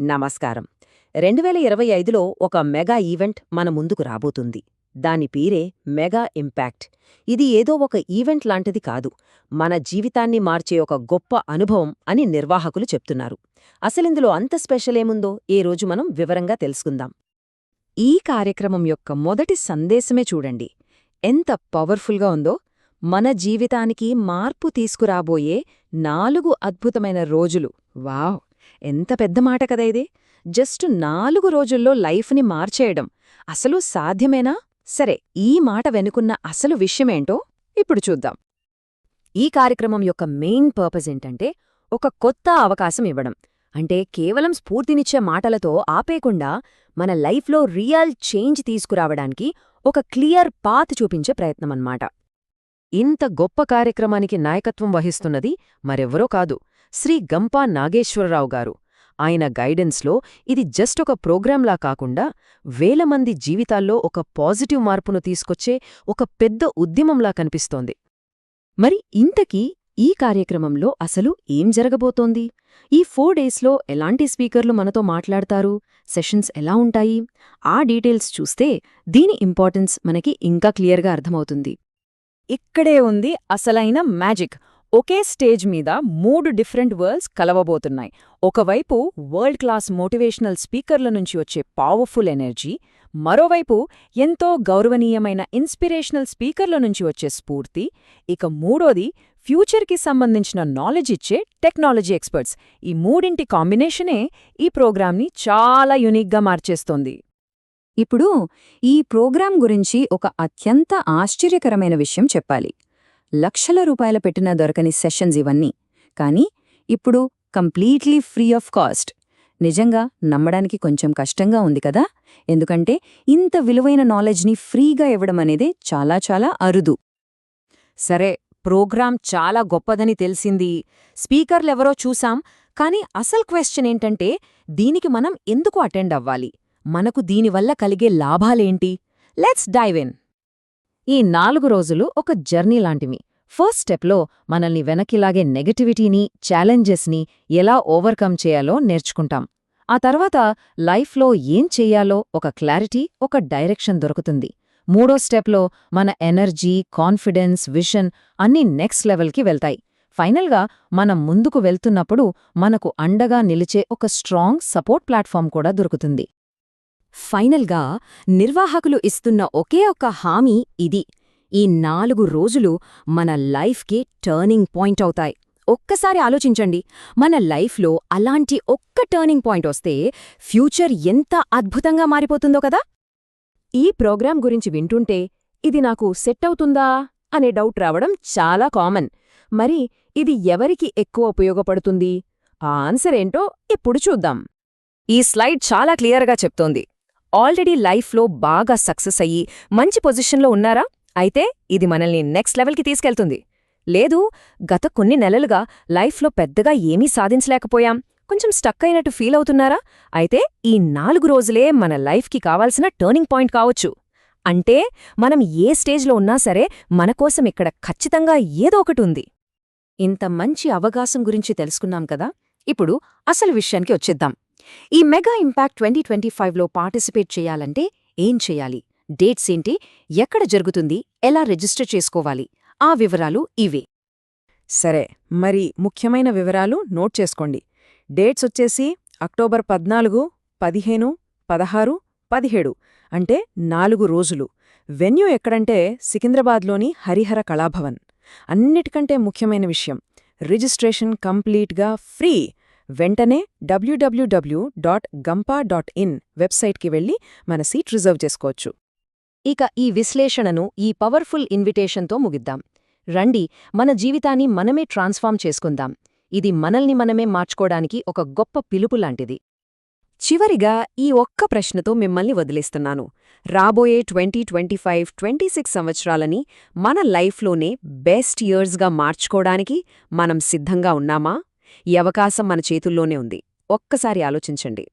నమస్కారం. రెండు వేల ఇరవై ఐదులో ఒక మెగా ఈవెంట్ మన ముందుకు రాబోతుంది. దాని పేరే మెగా ఇంపాక్ట్. ఇది ఏదో ఒక ఈవెంట్ లాంటిది కాదు. మన జీవితాన్ని మార్చే ఒక గొప్ప అనుభవం అని నిర్వాహకులు చెప్తున్నారు. అసలిందులో అంత స్పెషల్ ఏముందో ఏ రోజు మనం వివరంగా తెలుసుకుందాం. ఈ కార్యక్రమం యొక్క మొదటి సందేశమే చూడండి. ఎంత పవర్ఫుల్గా ఉందో మన జీవితానికి మార్పు తీసుకురాబోయే నాలుగు అద్భుతమైన రోజులు. వావ్! ఎంత పెద్ద మాట కదా ఇది. జస్ట్ నాలుగు రోజుల్లో లైఫ్ని మార్చేయడం. అసలు సాధ్యమేనా? సరే ఈ మాట వెనుకున్న అసలు విషయమేంటో ఇప్పుడు చూద్దాం. ఈ కార్యక్రమం యొక్క మెయిన్ పర్పస్ ఏంటంటే ఒక కొత్త అవకాశం ఇవ్వడం. అంటే కేవలం స్ఫూర్తినిచ్చే మాటలతో ఆపేకుండా మన లైఫ్లో రియల్ చేంజ్ తీసుకురావడానికి ఒక క్లియర్ పాత్ చూపించే ప్రయత్నమన్నమాట. ఇంత గొప్ప కార్యక్రమానికి నాయకత్వం వహిస్తున్నది మరెవ్వరో కాదు. శ్రీ గంపా నాగేశ్వరరావు గారు. ఆయన గైడెన్స్లో ఇది జస్ట్ ఒక ప్రోగ్రాంలా కాకుండా వేల మంది జీవితాల్లో ఒక పాజిటివ్ మార్పును తీసుకొచ్చే ఒక పెద్ద ఉద్యమంలా కనిపిస్తోంది. మరి ఇంతకీ ఈ కార్యక్రమంలో అసలు ఏం జరగబోతోంది? ఈ ఫోర్ డేస్లో ఎలాంటి స్పీకర్లు మనతో మాట్లాడతారు? సెషన్స్ ఎలా ఉంటాయి? ఆ డీటెయిల్స్ చూస్తే దీని ఇంపార్టెన్స్ మనకి ఇంకా క్లియర్గా అర్థమవుతుంది. ఇక్కడే ఉంది అసలైన మ్యాజిక్. ఒకే స్టేజ్ మీద మూడు డిఫరెంట్ వరల్డ్స్ కలవబోతున్నాయి. ఒకవైపు వరల్డ్ క్లాస్ మోటివేషనల్ స్పీకర్ల నుంచి వచ్చే పవర్ఫుల్ ఎనర్జీ మరోవైపు ఎంతో గౌరవనీయమైన ఇన్స్పిరేషనల్ స్పీకర్ల నుంచి వచ్చే స్ఫూర్తి ఇక మూడోది ఫ్యూచర్కి సంబంధించిన నాలెడ్జ్ ఇచ్చే టెక్నాలజీ ఎక్స్పర్ట్స్. ఈ మూడింటి కాంబినేషనే ఈ ప్రోగ్రాంని చాలా యునిక్గా మార్చేస్తోంది. ఇప్పుడు ఈ ప్రోగ్రాం గురించి ఒక అత్యంత ఆశ్చర్యకరమైన విషయం చెప్పాలి. లక్షల రూపాయల పెట్టిన దొరకని సెషన్స్ ఇవన్నీ. కానీ ఇప్పుడు కంప్లీట్లీ ఫ్రీ ఆఫ్ కాస్ట్. నిజంగా నమ్మడానికి కొంచెం కష్టంగా ఉంది కదా? ఎందుకంటే ఇంత విలువైన నాలెడ్జ్ని ఫ్రీగా ఇవ్వడం అనేది చాలా చాలా అరుదు. సరే ప్రోగ్రాం చాలా గొప్పదని తెలిసింది. స్పీకర్లెవరో చూసాం కానీ అసలు క్వశ్చన్ ఏంటంటే దీనికి మనం ఎందుకు అటెండ్ అవ్వాలి? మనకు దీనివల్ల కలిగే లాభాలేంటి? Let's dive in. ఈ నాలుగు రోజులు ఒక జర్నీ లాంటివి. ఫస్ట్ స్టెప్లో మనల్ని వెనక్కిలాగే నెగటివిటీని ఛాలెంజెస్ని ఎలా ఓవర్కమ్ చేయాలో నేర్చుకుంటాం. ఆ తర్వాత లైఫ్లో ఏం చెయ్యాలో ఒక క్లారిటీ ఒక డైరెక్షన్ దొరుకుతుంది. మూడో స్టెప్లో మన ఎనర్జీ కాన్ఫిడెన్స్ విషన్ అన్నీ నెక్స్ట్ లెవెల్కి వెళ్తాయి. ఫైనల్గా మనం ముందుకు వెళ్తున్నప్పుడు మనకు అండగా నిలిచే ఒక స్ట్రాంగ్ సపోర్ట్ ప్లాట్ఫామ్ కూడా దొరుకుతుంది. ఫైనల్గా నిర్వాహకులు ఇస్తున్న ఒకే ఒక్క హామీ ఇది. ఈ నాలుగు రోజులు మన లైఫ్కి టర్నింగ్ పాయింట్ అవుతాయి. ఒక్కసారి ఆలోచించండి. మన లైఫ్లో అలాంటి ఒక్క టర్నింగ్ పాయింట్ వస్తే ఫ్యూచర్ ఎంత అద్భుతంగా మారిపోతుందో కదా? ఈ ప్రోగ్రాం గురించి వింటుంటే ఇది నాకు సెట్ అవుతుందా అనే డౌట్ రావడం చాలా కామన్. మరి ఇది ఎవరికి ఎక్కువ ఉపయోగపడుతుంది? ఆ ఆన్సర్ ఏంటో ఇప్పుడు చూద్దాం. ఈ స్లైడ్ చాలా క్లియర్గా చెప్తోంది. ఆల్రెడీ లైఫ్లో బాగా సక్సెస్ అయ్యి మంచి పొజిషన్లో ఉన్నారా? అయితే ఇది మనల్ని నెక్స్ట్ లెవెల్కి తీసుకెళ్తుంది. లేదు గత కొన్ని నెలలుగా లైఫ్లో పెద్దగా ఏమీ సాధించలేకపోయాం. కొంచెం స్టక్ అయినట్టు ఫీల్ అవుతున్నారా? అయితే ఈ నాలుగు రోజులే మన లైఫ్కి కావాల్సిన టర్నింగ్ పాయింట్ కావచ్చు. అంటే మనం ఏ స్టేజ్లో ఉన్నా సరే మనకోసం ఇక్కడ ఖచ్చితంగా ఏదో ఒకటి ఉంది. ఇంత మంచి అవకాశం గురించి తెలుసుకున్నాం కదా? ఇప్పుడు అసలు విషయానికి వచ్చేద్దాం. ఈ మెగా ఇంపాక్ట్ ట్వంటీ ట్వంటీ ఫైవ్లో పార్టిసిపేట్ చేయాలంటే ఏం చేయాలి? డేట్స్ ఏంటి? ఎక్కడ జరుగుతుంది? ఎలా రిజిస్టర్ చేసుకోవాలి? ఆ వివరాలు ఇవే. సరే మరి ముఖ్యమైన వివరాలు నోట్ చేసుకోండి. డేట్స్ వచ్చేసి అక్టోబర్ పద్నాలుగు పదిహేను పదహారు పదిహేడు అంటే నాలుగు రోజులు. వెన్యూ ఎక్కడంటే సికింద్రాబాద్లోని హరిహర కళాభవన్. అన్నిటికంటే ముఖ్యమైన విషయం రిజిస్ట్రేషన్ కంప్లీట్గా ఫ్రీ వెంటనే WWW dot Gampa dot in వెబ్సైట్కి వెళ్ళి మన సీట్ రిజర్వ్ చేసుకోవచ్చు. ఇక ఈ విశ్లేషణను ఈ పవర్ఫుల్ ఇన్విటేషన్తో ముగిద్దాం. రండి మన జీవితాన్ని మనమే ట్రాన్స్ఫామ్ చేసుకుందాం. ఇది మనల్ని మనమే మార్చుకోడానికి ఒక గొప్ప పిలుపు లాంటిది. చివరిగా ఈ ఒక్క ప్రశ్నతో మిమ్మల్ని వదిలేస్తున్నాను. రాబోయే twenty twenty five twenty six సంవత్సరాలని మన లైఫ్లోనే బెస్ట్ ఇయర్స్గా మార్చుకోవడానికి మనం సిద్ధంగా ఉన్నామా? ఈ అవకాశం మన చేతుల్లోనే ఉంది. ఒక్కసారి ఆలోచించండి.